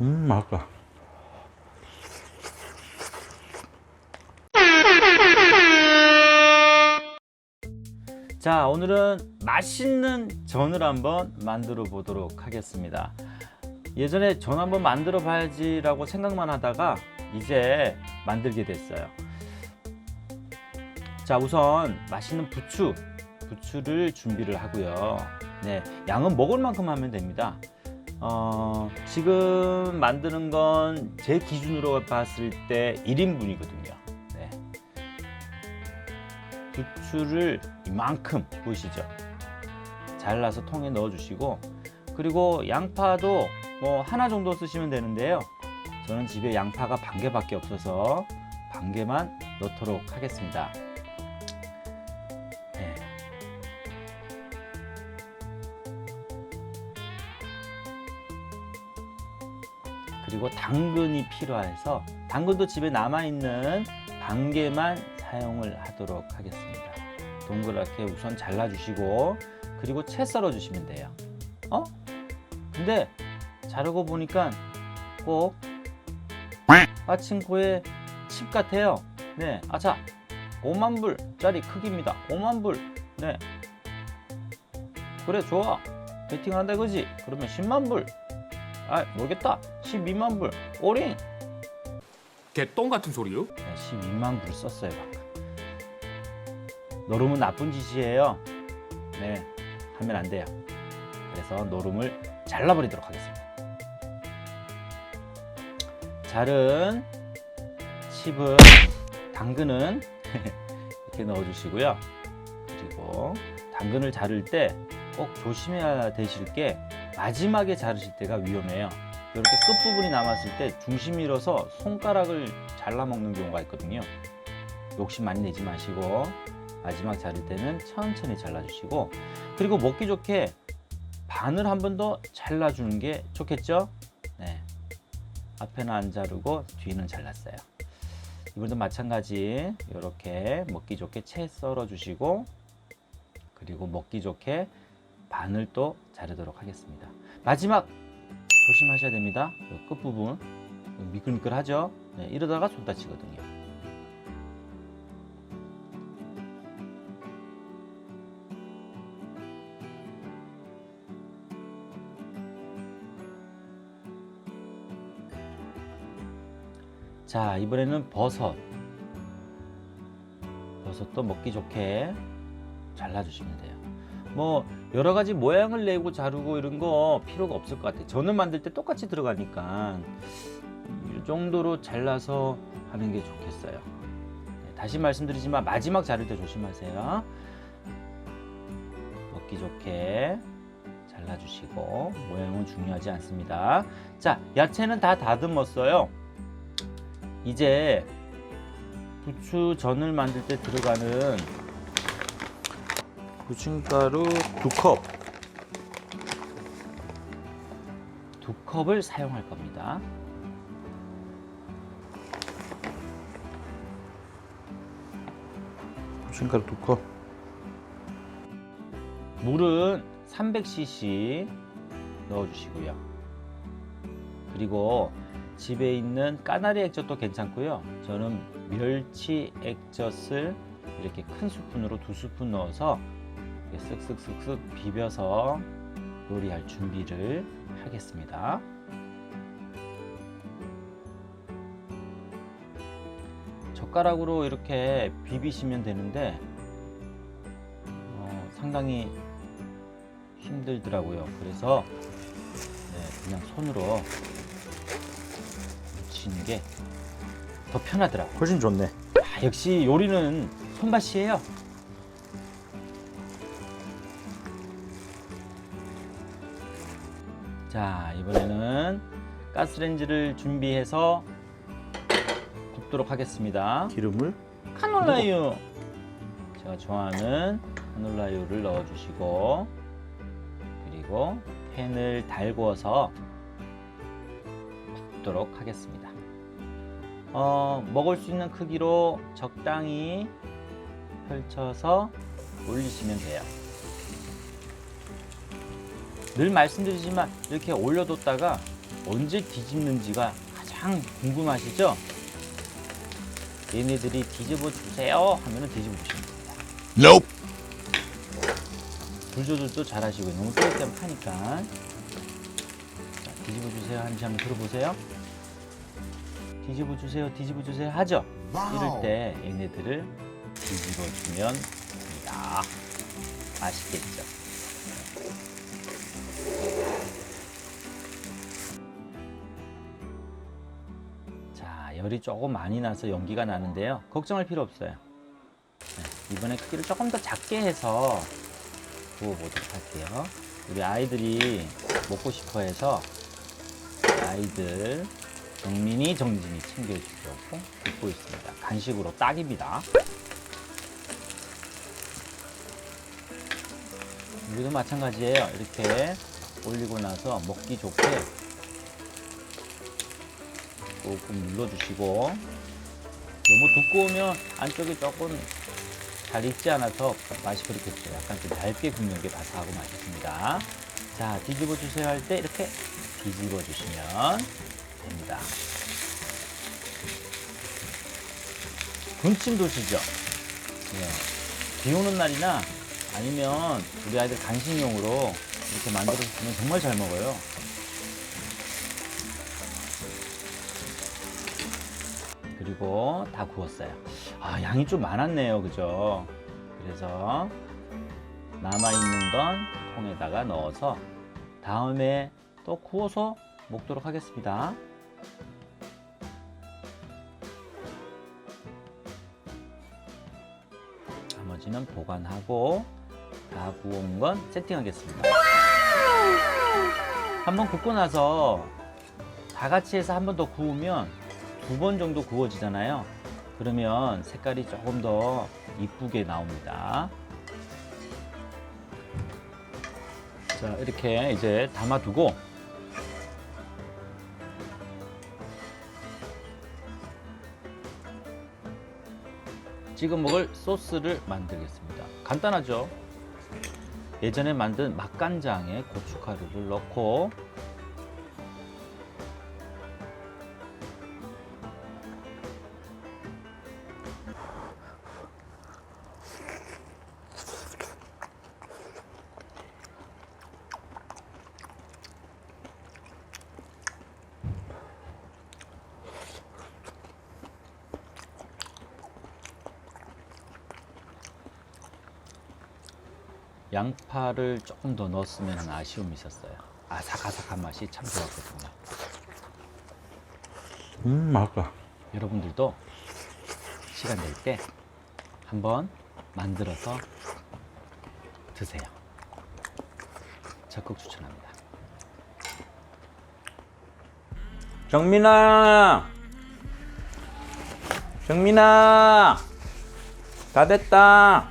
음 맛있다. 자 오늘은 맛있는 전을 한번 만들어 보도록 하겠습니다. 예전에 전 한번 만들어 봐야지라고 생각만 하다가 이제 만들게 됐어요. 자 우선 맛있는 부추 부추를 준비를 하고요. 네 양은 먹을 만큼 하면 됩니다. 어, 지금 만드는 건 제 기준으로 봤을 때 1인분이거든요. 네. 부추를 이만큼 보이시죠? 잘라서 통에 넣어 주시고 그리고 양파도 뭐 하나 정도 쓰시면 되는데요. 저는 집에 양파가 반 개밖에 없어서 반 개만 넣도록 하겠습니다. 그리고 당근이 필요해서 당근도 집에 남아 있는 반 개만 사용을 하도록 하겠습니다. 동그랗게 우선 잘라 주시고 그리고 채 썰어 주시면 돼요. 어? 근데 자르고 보니까 꼭 빠친코의 칩 같아요. 네. 아차. 5만 불짜리 크기입니다. 5만 불. 네. 그래 좋아. 베팅한다 그지? 그러면 10만 불. 아 모르겠다. 12만 불. 올인. 개똥 같은 소리요? 네, 12만 불 썼어요 방금. 노름은 나쁜 짓이에요. 네, 하면 안 돼요. 그래서 노름을 잘라버리도록 하겠습니다. 자른 칩은 당근은 이렇게 넣어주시고요. 그리고 당근을 자를 때 꼭 조심해야 되실 게 마지막에 자르실 때가 위험해요. 이렇게 끝부분이 남았을 때 중심이 잃어서 손가락을 잘라 먹는 경우가 있거든요. 욕심 많이 내지 마시고 마지막 자를 때는 천천히 잘라주시고 그리고 먹기 좋게 반을 한 번 더 잘라주는 게 좋겠죠? 네. 앞에는 안 자르고 뒤는 잘랐어요. 이번도 마찬가지 이렇게 먹기 좋게 채 썰어 주시고 그리고 먹기 좋게 반을 또 자르도록 하겠습니다. 마지막 조심하셔야 됩니다. 이 끝부분 미끌미끌하죠? 네, 이러다가 손 다치거든요. 자, 이번에는 버섯. 버섯도 먹기 좋게 잘라주시면 돼요. 뭐 여러 가지 모양을 내고 자르고 이런 거 필요가 없을 것 같아요. 전을 만들 때 똑같이 들어가니까 이 정도로 잘라서 하는 게 좋겠어요. 네, 다시 말씀드리지만 마지막 자를 때 조심하세요. 먹기 좋게 잘라주시고 모양은 중요하지 않습니다. 자, 야채는 다 다듬었어요. 이제 부추전을 만들 때 들어가는 부침가루 두 컵. 두 컵을 사용할 겁니다. 부침가루 두 컵. 물은 300cc 넣어주시고요. 그리고 집에 있는 까나리 액젓도 괜찮고요. 저는 멸치 액젓을 이렇게 큰 스푼으로 두 스푼 넣어서 쓱쓱쓱쓱 비벼서 요리할 준비를 하겠습니다. 젓가락으로 이렇게 비비시면 되는데 어, 상당히 힘들더라고요. 그래서 네, 그냥 손으로 묻히는 게 더 편하더라고요. 훨씬 좋네. 아, 역시 요리는 손맛이에요. 자, 이번에는 가스레인지를 준비해서 굽도록 하겠습니다. 기름을 카놀라유. 제가 좋아하는 카놀라유를 넣어주시고 그리고 팬을 달구어서 굽도록 하겠습니다. 어, 먹을 수 있는 크기로 적당히 펼쳐서 올리시면 돼요. 늘 말씀드리지만 이렇게 올려뒀다가 언제 뒤집는지가 가장 궁금하시죠? 얘네들이 뒤집어 주세요 하면은 뒤집어 주시면 됩니다. Nope. 불 조절도 잘 하시고요. 너무 하면 타니까. 자, 뒤집어 주세요 하는지 한번 들어보세요. 뒤집어 주세요, 뒤집어 주세요 하죠? 이럴 때 얘네들을 뒤집어 주면 됩니다. 아시겠죠? 자, 열이 조금 많이 나서 연기가 나는데요. 걱정할 필요 없어요. 네, 이번에 크기를 조금 더 작게 해서 구워보도록 할게요. 우리 아이들이 먹고 싶어 해서 아이들 정민이 정진이 챙겨주려고 굽고 있습니다. 간식으로 딱입니다. 우리도 마찬가지예요. 이렇게 올리고 나서 먹기 좋게 조금 눌러주시고 너무 두꺼우면 안쪽이 조금 잘 익지 않아서 맛이 그렇겠죠. 약간 좀 얇게 굽는 게 바삭하고 맛있습니다. 자, 뒤집어 주세요 할 때 이렇게 뒤집어 주시면 됩니다. 군침 도시죠? 네. 비 오는 날이나 아니면 우리 아이들 간식용으로 이렇게 만들어서 주면 정말 잘 먹어요. 그리고 다 구웠어요. 아, 양이 좀 많았네요. 그죠? 그래서 남아있는 건 통에다가 넣어서 다음에 또 구워서 먹도록 하겠습니다. 나머지는 보관하고 다 구운 건 세팅하겠습니다. 한번 굽고 나서 다 같이 해서 한 번 더 구우면 두 번 정도 구워지잖아요. 그러면 색깔이 조금 더 이쁘게 나옵니다. 자, 이렇게 이제 담아두고 지금 먹을 소스를 만들겠습니다. 간단하죠? 예전에 만든 맛간장에 고춧가루를 넣고 양파를 조금 더 넣었으면 하는 아쉬움이 있었어요. 아삭아삭한 맛이 참 좋았거든요. 음, 맛있다. 여러분들도 시간 될 때 한번 만들어서 드세요. 적극 추천합니다. 정민아! 정민아! 다 됐다!